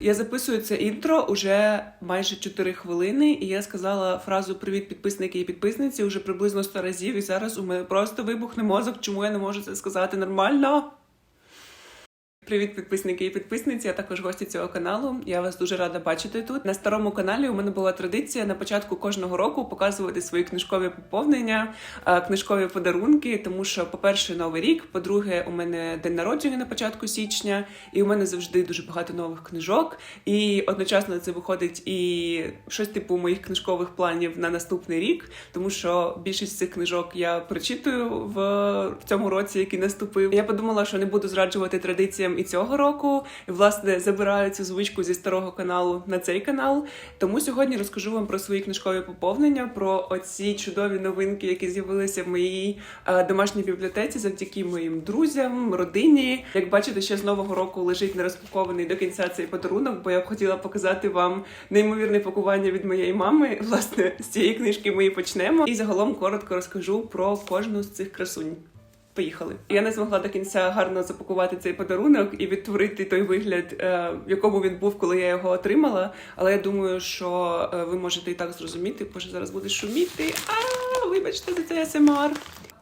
Я записую це інтро уже майже 4 хвилини, і я сказала фразу Привіт, підписники і підписниці уже приблизно 100 разів. І зараз у мене просто вибухне мозок. Чому я не можу це сказати нормально? Привіт, підписники і підписниці, а також гості цього каналу. Я вас дуже рада бачити тут. На старому каналі у мене була традиція на початку кожного року показувати свої книжкові поповнення, е, книжкові подарунки. Тому що, по-перше, новий рік, по-друге, у мене день народження на початку січня, і у мене завжди дуже багато нових книжок. І одночасно це виходить і щось типу моїх книжкових планів на наступний рік, тому що більшість цих книжок я прочитую в, цьому році, який наступив. Я подумала, що не буду зраджувати традиціям і цього року. І власне забираю цю звичку зі старого каналу на цей канал. Тому сьогодні розкажу вам про свої книжкові поповнення, про оці чудові новинки, які з'явилися в моїй е, домашній бібліотеці завдяки моїм друзям, родині. Як бачите, ще з нового року лежить нерозпакований до кінця цей подарунок, бо я б хотіла показати вам неймовірне пакування від моєї мами. Власне, з цієї книжки ми і почнемо. І загалом коротко розкажу про кожну з цих красунь. Поїхали. Я не змогла до кінця гарно запакувати цей подарунок і відтворити той вигляд, е, в якому він був, коли я його отримала. Але я думаю, що е, ви можете і так зрозуміти, бо зараз буде шуміти. А, вибачте за цей СМР.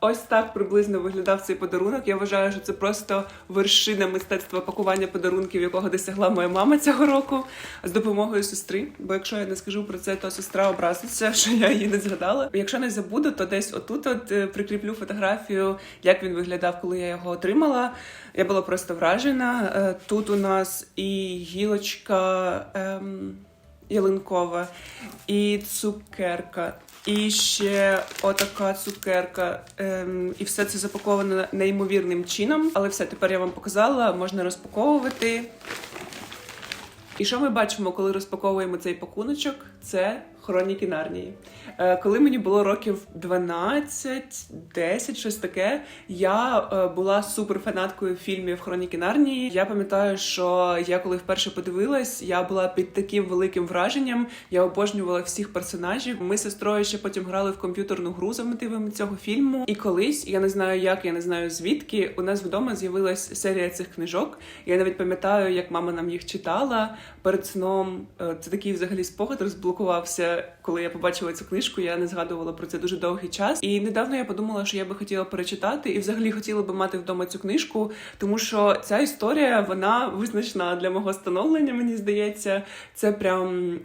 Ось так приблизно виглядав цей подарунок. Я вважаю, що це просто вершина мистецтва пакування подарунків, якого досягла моя мама цього року з допомогою сестри. Бо якщо я не скажу про це, то сестра образиться, що я її не згадала. Якщо не забуду, то десь отут от е, прикріплю фотографію, як він виглядав, коли я його отримала. Я була просто вражена. Е, Тут у нас і гілочка. Ем... Ялинкова, і цукерка, і ще отака цукерка. Ем, і все це запаковано неймовірним чином. Але все, тепер я вам показала, можна розпаковувати. І що ми бачимо, коли розпаковуємо цей пакуночок? Це хроніки Нарнії. Е, коли мені було років 12, 10, щось таке, я е, була суперфанаткою фільмів Хроніки Нарнії. Я пам'ятаю, що я коли вперше подивилась, я була під таким великим враженням. Я обожнювала всіх персонажів. Ми з сестрою ще потім грали в комп'ютерну гру за мотивами цього фільму. І колись я не знаю, як я не знаю звідки. У нас вдома з'явилась серія цих книжок. Я навіть пам'ятаю, як мама нам їх читала перед сном. Е, Це такий взагалі спогад розблокувався. Коли я побачила цю книжку, я не згадувала про це дуже довгий час. І недавно я подумала, що я би хотіла перечитати, і взагалі хотіла би мати вдома цю книжку, тому що ця історія вона визначна для мого становлення. Мені здається, це прям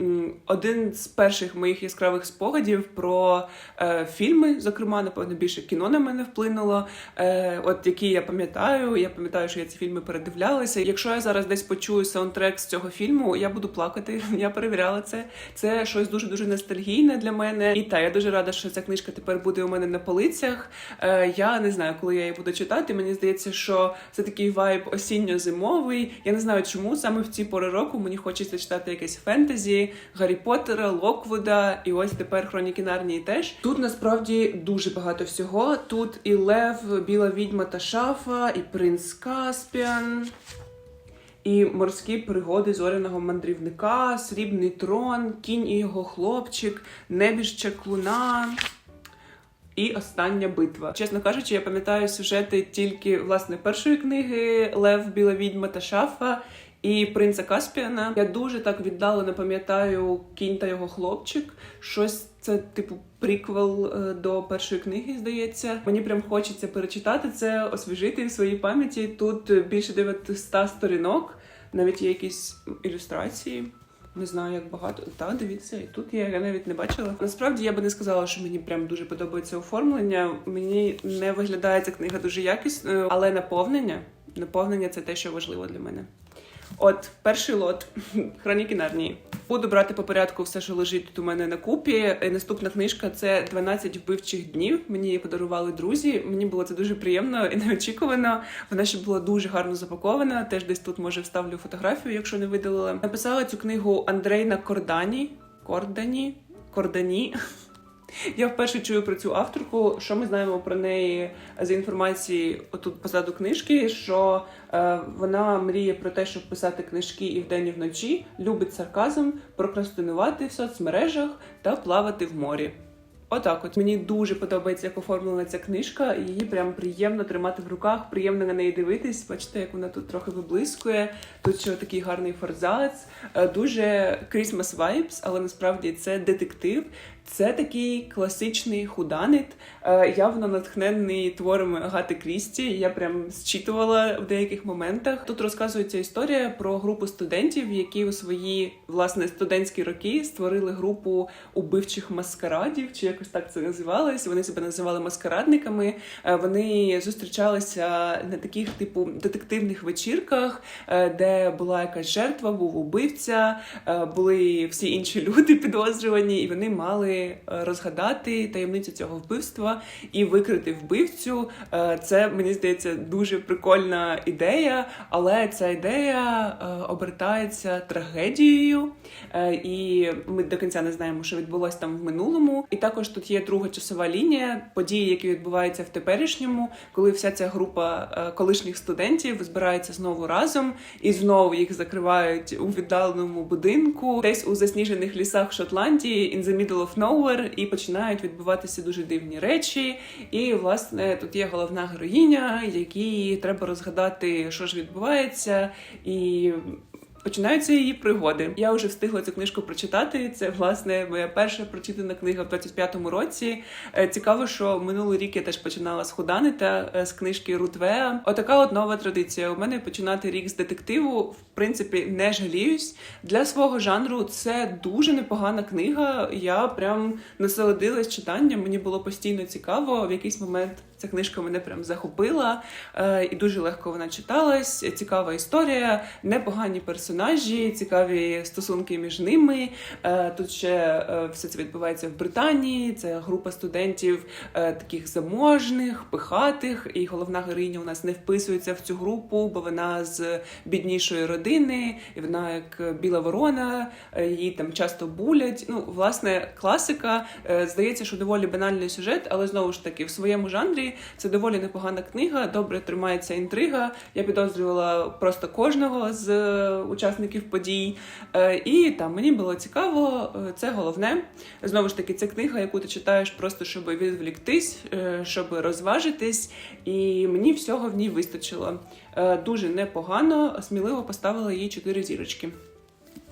один з перших моїх яскравих спогадів про е, фільми. Зокрема, напевно, більше кіно на мене вплинуло. Е, от які я пам'ятаю. Я пам'ятаю, що я ці фільми передивлялася. Якщо я зараз десь почую саундтрек з цього фільму, я буду плакати. Я перевіряла це. Це щось дуже дуже ностальгійне для мене. І та я дуже рада, що ця книжка тепер буде у мене на полицях. Е, я не знаю, коли я її буду читати. Мені здається, що це такий вайб осінньо-зимовий. Я не знаю, чому саме в ці пори року мені хочеться читати якесь фентезі, Гаррі Поттера, Локвуда, і ось тепер хроніки Нарнії теж. Тут насправді дуже багато всього. Тут і Лев, Біла відьма та шафа, і принц Каспіан. І морські пригоди зоряного мандрівника, срібний трон, кінь і його хлопчик, небіжча клуна. І остання битва. Чесно кажучи, я пам'ятаю сюжети тільки власне першої книги Лев, Біла відьма та шафа і принца Каспіана. Я дуже так віддалено пам'ятаю кінь та його хлопчик. Щось це типу приквел е, до першої книги, здається. Мені прям хочеться перечитати це, освіжити в своїй пам'яті. Тут більше 900 сторінок, навіть є якісь ілюстрації. Не знаю, як багато. Та дивіться, і тут я, я навіть не бачила. Насправді я би не сказала, що мені прям дуже подобається оформлення. Мені не виглядає ця книга дуже якісною, але наповнення наповнення це те, що важливо для мене. От, перший лот хроніки Нарнії. Буду брати по порядку все, що лежить тут у мене на купі. І Наступна книжка це «12 вбивчих днів. Мені її подарували друзі. Мені було це дуже приємно і неочікувано. Вона ще була дуже гарно запакована. Теж десь тут може вставлю фотографію, якщо не видалила. Написала цю книгу Андрейна Кордані. Кордані. Кордані. Я вперше чую про цю авторку. Що ми знаємо про неї з інформації отут позаду книжки? Що е, вона мріє про те, щоб писати книжки і вдень, і вночі, любить сарказм, прокрастинувати в соцмережах та плавати в морі. Отак, от мені дуже подобається, як оформлена ця книжка. Її прям приємно тримати в руках, приємно на неї дивитись. Бачите, як вона тут трохи виблискує. Тут ще такий гарний форзац, Е, дуже Christmas vibes, але насправді це детектив. Це такий класичний худанит, е, явно натхнений творами Агати Крісті. Я прям зчитувала в деяких моментах. Тут розказується історія про групу студентів, які у свої власне студентські роки створили групу убивчих маскарадів, чи якось так це називалось. Вони себе називали маскарадниками. Е, Вони зустрічалися на таких типу детективних вечірках, е, де була якась жертва, був убивця, були всі інші люди підозрювані, і вони мали е, розгадати таємницю цього вбивства і викрити вбивцю. Е, Це мені здається дуже прикольна ідея, але ця ідея е, обертається трагедією, і ми до кінця не знаємо, що відбулося там в минулому. І також тут є друга часова лінія, події, які відбуваються в теперішньому, коли вся ця група колишніх студентів збирається знову разом, і знову їх закривають у віддаленому будинку, десь у засніжених лісах Шотландії, in the middle of nowhere, і починають відбуватися дуже дивні речі. І власне тут є головна героїня, якій треба розгадати, що ж відбувається, і Починаються її пригоди. Я вже встигла цю книжку прочитати. Це власне моя перша прочитана книга в 25-му році. Е, Цікаво, що минулий рік я теж починала з Худанита е, з книжки Рутвеа. Отака от нова традиція. У мене починати рік з детективу. В принципі, не жаліюсь. Для свого жанру це дуже непогана книга. Я прям насолодилась читанням. Мені було постійно цікаво. В якийсь момент ця книжка мене прям захопила, е, і дуже легко вона читалась. Цікава історія, непогані персонажі, цікаві стосунки між ними. Е, Тут ще е, все це відбувається в Британії. Це група студентів таких заможних, пихатих, і головна героїня у нас не вписується в цю групу, бо вона з біднішої родини, і вона як біла ворона, її там часто булять. Ну, власне, класика. Здається, що доволі банальний сюжет, але знову ж таки в своєму жанрі це доволі непогана книга. Добре тримається інтрига. Я підозрювала просто кожного з е, учасників подій. Е, І там мені було цікаво. е, Це головне. Знову ж таки, це книга, яку ти читаєш просто щоб відволіктись, е, щоб розважитись, і мені всього в ній вистачило. Дуже непогано, сміливо поставила їй 4 зірочки.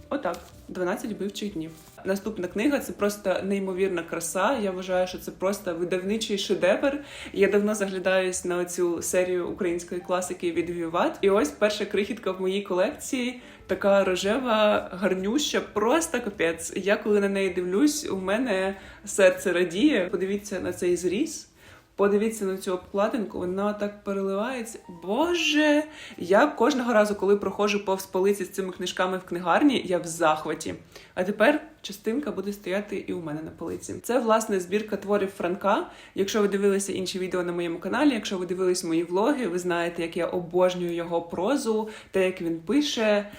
Отак, 12 вбивчих днів. Наступна книга це просто неймовірна краса. Я вважаю, що це просто видавничий шедевр. Я давно заглядаюсь на цю серію української класики від Віват. І ось перша крихітка в моїй колекції. Така рожева, гарнюща, просто капець. Я коли на неї дивлюсь, у мене серце радіє. Подивіться на цей зріз. Подивіться на цю обкладинку, вона так переливається. Боже! Я кожного разу, коли проходжу повз полиці з цими книжками в книгарні, я в захваті. А тепер частинка буде стояти і у мене на полиці. Це власне збірка творів Франка. Якщо ви дивилися інші відео на моєму каналі, якщо ви дивились мої влоги, ви знаєте, як я обожнюю його прозу, те, як він пише.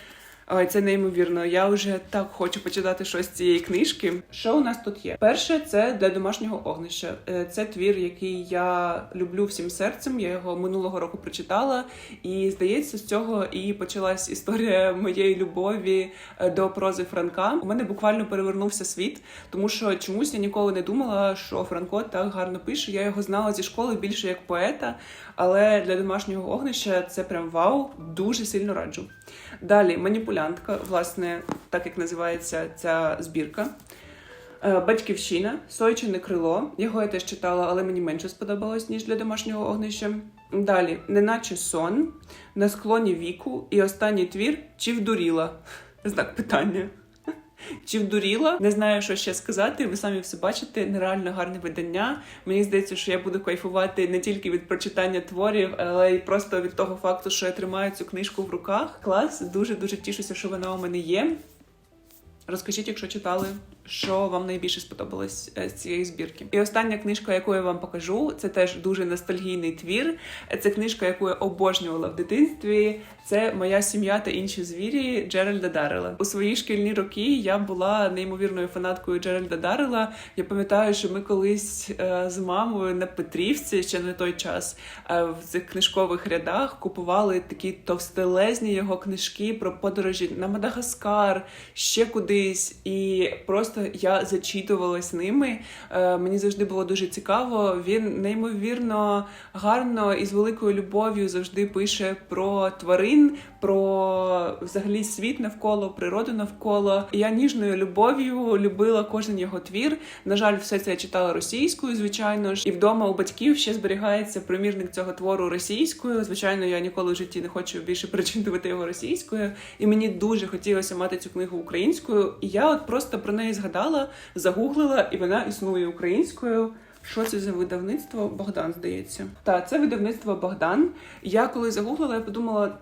Ой, це неймовірно. Я вже так хочу почитати щось з цієї книжки. Що у нас тут є? Перше, це для домашнього огнища. Е, Це твір, який я люблю всім серцем. Я його минулого року прочитала, і здається, з цього і почалась історія моєї любові е, до прози Франка. У мене буквально перевернувся світ, тому що чомусь я ніколи не думала, що Франко так гарно пише. Я його знала зі школи більше як поета, але для домашнього огнища це прям вау, дуже сильно раджу. Далі маніпулянтка, власне, так як називається ця збірка. Е, Батьківщина, Сойчине крило. Його я теж читала, але мені менше сподобалось, ніж для домашнього огнища. Далі, неначе сон, на склоні віку і останній твір чи вдуріла? Знак питання. Чи вдуріла? Не знаю, що ще сказати. Ви самі все бачите. Нереально гарне видання. Мені здається, що я буду кайфувати не тільки від прочитання творів, але й просто від того факту, що я тримаю цю книжку в руках. Клас, дуже дуже тішуся, що вона у мене є. Розкажіть, якщо читали, що вам найбільше сподобалось е, з цієї збірки. І остання книжка, яку я вам покажу, це теж дуже ностальгійний твір. Це книжка, яку я обожнювала в дитинстві. Це моя сім'я та інші звірі Джеральда Даррела. У свої шкільні роки я була неймовірною фанаткою Джеральда Даррела. Я пам'ятаю, що ми колись е, з мамою на Петрівці, ще не той час, е, в цих книжкових рядах купували такі товстелезні його книжки про подорожі на Мадагаскар, ще кудись, і просто просто я зачитувалась ними. Е, Мені завжди було дуже цікаво. Він неймовірно гарно і з великою любов'ю завжди пише про тварин, про взагалі світ навколо, природу навколо. Я ніжною любов'ю любила кожен його твір. На жаль, все це я читала російською, звичайно ж, і вдома у батьків ще зберігається примірник цього твору російською. Звичайно, я ніколи в житті не хочу більше перечитувати його російською. І мені дуже хотілося мати цю книгу українською. І я от просто про неї згадала, загуглила, і вона існує українською. Що це за видавництво? Богдан, здається. Так, це видавництво Богдан. Я коли загуглила, я подумала.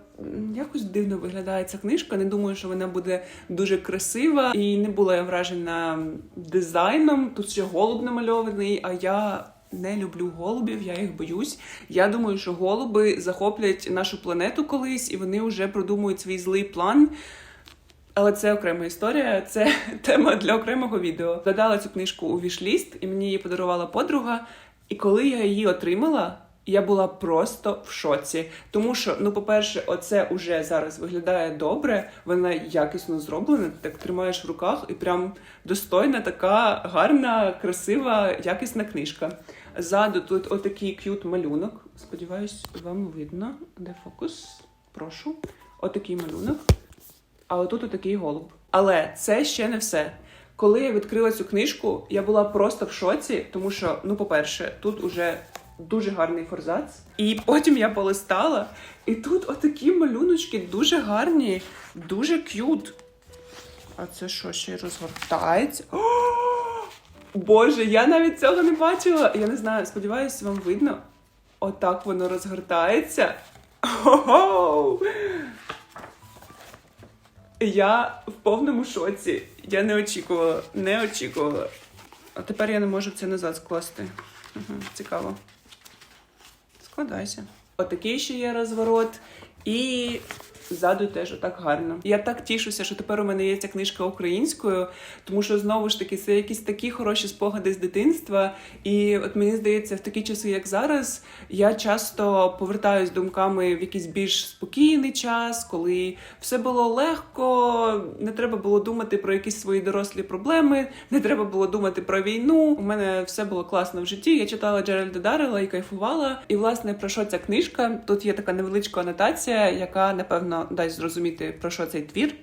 Якось дивно виглядає ця книжка. Не думаю, що вона буде дуже красива, і не була я вражена дизайном. Тут ще голуб намальований, а я не люблю голубів, я їх боюсь. Я думаю, що голуби захоплять нашу планету колись, і вони вже продумують свій злий план. Але це окрема історія, це тема для окремого відео. Додала цю книжку у вішліст, і мені її подарувала подруга. І коли я її отримала, я була просто в шоці. Тому що, ну, по-перше, оце уже зараз виглядає добре, вона якісно зроблена. Так тримаєш в руках, і прям достойна, така гарна, красива, якісна книжка. Ззаду тут отакий к'ют малюнок. Сподіваюсь, вам видно. Де фокус? Прошу. Отакий малюнок. А отут отакий голуб. Але це ще не все. Коли я відкрила цю книжку, я була просто в шоці, тому що, ну, по-перше, тут уже дуже гарний форзац. І потім я полистала, і тут отакі малюночки дуже гарні, дуже к'ют. А це що, ще й розгортається? О! Боже, я навіть цього не бачила. Я не знаю, сподіваюся, вам видно. Отак воно розгортається. Ого! Я в повному шоці. Я не очікувала, не очікувала. А тепер я не можу це назад скласти. Угу, цікаво. Складайся. Отакий ще є розворот. І ззаду теж отак гарно. Я так тішуся, що тепер у мене є ця книжка українською, тому що знову ж таки це якісь такі хороші спогади з дитинства. І от мені здається, в такі часи, як зараз, я часто повертаюсь думками в якийсь більш спокійний час, коли все було легко, не треба було думати про якісь свої дорослі проблеми, не треба було думати про війну. У мене все було класно в житті. Я читала Джеральда Даррела і кайфувала. І власне про що ця книжка? Тут є така невеличка анотація, яка напевно дасть зрозуміти про що цей твір.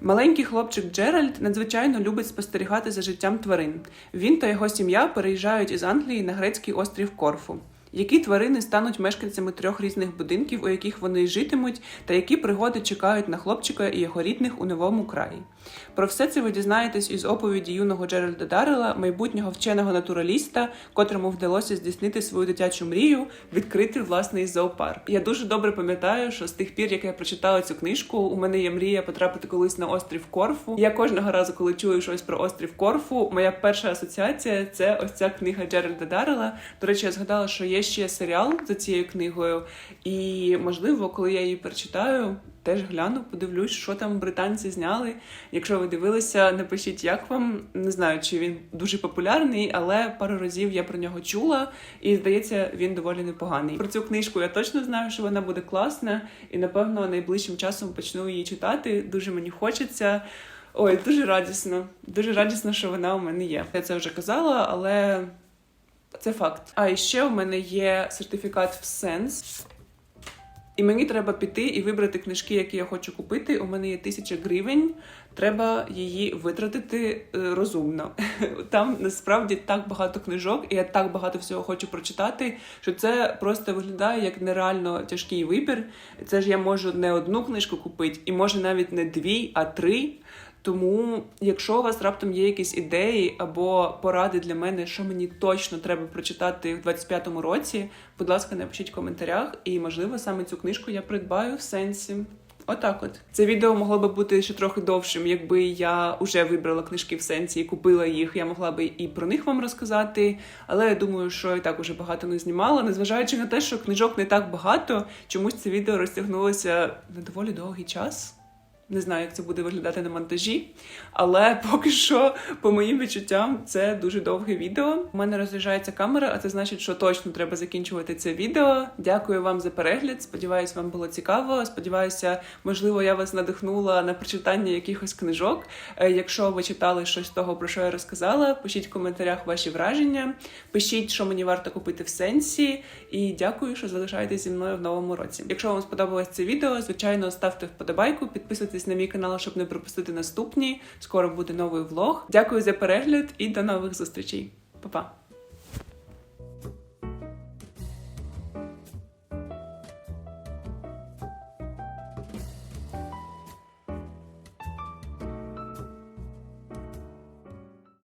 Маленький хлопчик Джеральд надзвичайно любить спостерігати за життям тварин. Він та його сім'я переїжджають із Англії на грецький острів Корфу. Які тварини стануть мешканцями трьох різних будинків, у яких вони житимуть, та які пригоди чекають на хлопчика і його рідних у новому краї? Про все це ви дізнаєтесь із оповіді юного Джеральда Даррела, майбутнього вченого натураліста, котрому вдалося здійснити свою дитячу мрію, відкрити власний зоопарк. Я дуже добре пам'ятаю, що з тих пір, як я прочитала цю книжку, у мене є мрія потрапити колись на острів Корфу. Я кожного разу, коли чую щось про острів Корфу, моя перша асоціація це ось ця книга Джеральда Даррела. До речі, я згадала, що є ще серіал за цією книгою, і можливо, коли я її перечитаю. Теж гляну, подивлюсь, що там британці зняли. Якщо ви дивилися, напишіть, як вам. Не знаю, чи він дуже популярний, але пару разів я про нього чула, і здається, він доволі непоганий. Про цю книжку я точно знаю, що вона буде класна, і напевно найближчим часом почну її читати. Дуже мені хочеться. Ой, дуже радісно. Дуже радісно, що вона у мене є. Я це вже казала, але це факт. А ще у мене є сертифікат в сенс. І мені треба піти і вибрати книжки, які я хочу купити. У мене є тисяча гривень. Треба її витратити е, розумно. Там насправді так багато книжок, і я так багато всього хочу прочитати, що це просто виглядає як нереально тяжкий вибір. Це ж я можу не одну книжку купити, і може навіть не дві, а три. Тому, якщо у вас раптом є якісь ідеї або поради для мене, що мені точно треба прочитати в 25-му році, будь ласка, напишіть в коментарях, і можливо саме цю книжку я придбаю в сенсі. Отак, от це відео могло би бути ще трохи довшим, якби я вже вибрала книжки в сенсі і купила їх. Я могла би і про них вам розказати. Але я думаю, що і так уже багато не знімала. Незважаючи на те, що книжок не так багато, чомусь це відео розтягнулося на доволі довгий час. Не знаю, як це буде виглядати на монтажі, але поки що, по моїм відчуттям, це дуже довге відео. У мене розряджається камера, а це значить, що точно треба закінчувати це відео. Дякую вам за перегляд. Сподіваюсь, вам було цікаво. Сподіваюся, можливо, я вас надихнула на прочитання якихось книжок. Е, Якщо ви читали щось з того, про що я розказала, пишіть в коментарях ваші враження, пишіть, що мені варто купити в сенсі. І дякую, що залишаєтесь зі мною в новому році. Якщо вам сподобалось це відео, звичайно, ставте вподобайку, підписуйтесь на мій канал, щоб не пропустити наступні. Скоро буде новий влог. Дякую за перегляд і до нових зустрічей. Па-па!